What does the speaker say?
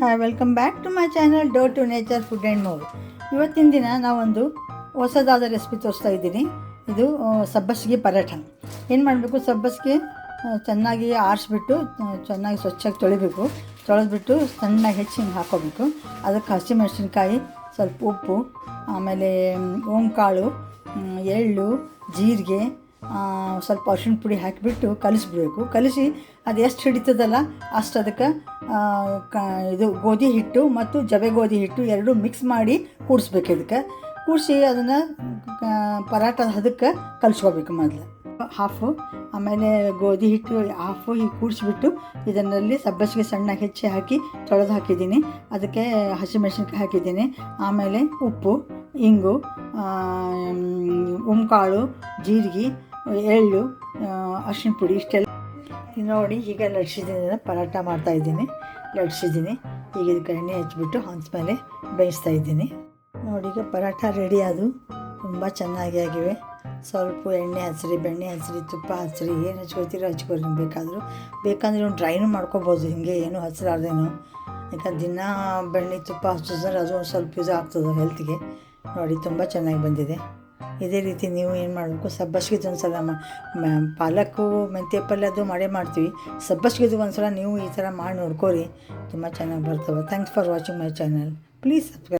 Hi welcome back to my channel door to nature food and more ಇವತ್ತಿನ ದಿನ ನಾವೊಂದು ಹೊಸದಾದ ರೆಸಿಪಿ ತೋರಿಸ್ತಾ ಇದ್ದೀನಿ. ಇದು ಸಬ್ಬಸಿಗೆ ಪರೋಟ ಏನು ಮಾಡಬೇಕು? ಸಬ್ಬಸಿಗೆ ಚೆನ್ನಾಗಿ ಆರಿಸ್ಬಿಟ್ಟು ಚೆನ್ನಾಗಿ ಸ್ವಚ್ಛಾಗಿ ತೊಳಿಬೇಕು. ತೊಳೆದ್ಬಿಟ್ಟು ಸಣ್ಣಗೆ ಹೆಚ್ಚಿ ಹಿಂಗೆ ಹಾಕೋಬೇಕು. ಅದಕ್ಕೆ ಹಸಿಮೆಣಸಿನ್ಕಾಯಿ, ಸ್ವಲ್ಪ ಉಪ್ಪು, ಆಮೇಲೆ ಓಂಕಾಳು ಎಳ್ಳು, ಜೀರಿಗೆ ಸ್ವಲ್ಪ ಅರ್ಶಿನ ಪುಡಿ ಹಾಕಿಬಿಟ್ಟು ಕಲಿಸ್ಬಿಡ್ಬೇಕು ಕಲಿಸಿ ಅದು ಎಷ್ಟು ಹಿಡಿತದಲ್ಲ ಅಷ್ಟು ಅದಕ್ಕೆ ಕ, ಇದು ಗೋಧಿ ಹಿಟ್ಟು ಮತ್ತು ಜವೆ ಗೋಧಿ ಹಿಟ್ಟು ಎರಡು ಮಿಕ್ಸ್ ಮಾಡಿ ಕೂಡಿಸ್ಬೇಕು ಇದಕ್ಕೆ. ಕೂಡಿಸಿ ಅದನ್ನು ಪರಾಟ ಅದಕ್ಕೆ ಕಲಿಸ್ಕೋಬೇಕು ಮೊದಲು. ಹಾಫು ಆಮೇಲೆ ಗೋಧಿ ಹಿಟ್ಟು ಹಾಫು ಹೀಗೆ ಕೂಡಿಸ್ಬಿಟ್ಟು ಇದನ್ನಲ್ಲಿ ಸಬ್ಬಸಿಗೆ ಸಣ್ಣ ಹೆಚ್ಚಿ ಹಾಕಿ ತೊಳೆದು ಹಾಕಿದ್ದೀನಿ. ಅದಕ್ಕೆ ಹಸಿಮೆಣಸಿನ್ಕಾಯಿ ಹಾಕಿದ್ದೀನಿ. ಆಮೇಲೆ ಉಪ್ಪು, ಇಂಗು ಉಮ್ಕಾಳು ಜೀರಿಗೆ ಎಳ್ಳು ಅರ್ಶಿನ ಪುಡಿ ಇಷ್ಟೆಲ್ಲ ನೋಡಿ. ಈಗ ಲಟ್ಸಿದ್ದೀನಿ ಪರಾಟ ಮಾಡ್ತಾ ಇದ್ದೀನಿ. ಲಡ್ಸಿದ್ದೀನಿ ಈಗ ಇದಕ್ಕೆ ಎಣ್ಣೆ ಹಚ್ಬಿಟ್ಟು ಹಂಚ ಮೇಲೆ ಬೇಯಿಸ್ತಾ ಇದ್ದೀನಿ. ನೋಡಿ, ಈಗ ಪರಾಟ ರೆಡಿ ಆದವು ತುಂಬ ಚೆನ್ನಾಗಿ ಆಗಿವೆ. ಸ್ವಲ್ಪ ಎಣ್ಣೆ ಹಚ್ಚಿರಿ ಬೆಣ್ಣೆ ಹಚ್ಚಿರಿ ತುಪ್ಪ ಹಚ್ಚಿರಿ ಏನು ಹಚ್ಕೋತೀರೋ ಹಚ್ಕೋರಿ ನಿಮ್ಗೆ ಬೇಕಾದರೂ. ಬೇಕಂದ್ರೆ ಒಂದು ಡ್ರೈನು ಮಾಡ್ಕೋಬೋದು. ಹಿಂಗೆ ಏನು ಹಚ್ಚಲಾರ್ದೇನು ಯಾಕಂದ್ರೆ ದಿನ ಬೆಣ್ಣೆ, ತುಪ್ಪ ಹಚ್ಚಿದ್ರೆ ಅದು ಒಂದು ಸ್ವಲ್ಪ ಯೂಸ್ ಆಗ್ತದೆ ಹೆಲ್ತ್ಗೆ ನೋಡಿ, ತುಂಬ ಚೆನ್ನಾಗಿ ಬಂದಿದೆ. ಇದೇ ರೀತಿ ನೀವು ಏನು ಮಾಡಬೇಕು? ಸಬ್ಬಸ್ಗಿದು ಒಂದು ಸಲ ಪಾಲಕ್ಕು ಮೆಂತ್ಯ ಪಲ್ಯ ಅದು ಮಾಡೇ ಮಾಡ್ತೀವಿ. ಸಬ್ಬಸ್ಗಿದು ಒಂದು ಸಲ ನೀವು ಈ ಥರ ಮಾಡಿ ನೋಡ್ಕೋರಿ. ತುಂಬ ಚೆನ್ನಾಗಿ ಬರ್ತವೆ. Thanks for watching my channel please subscribe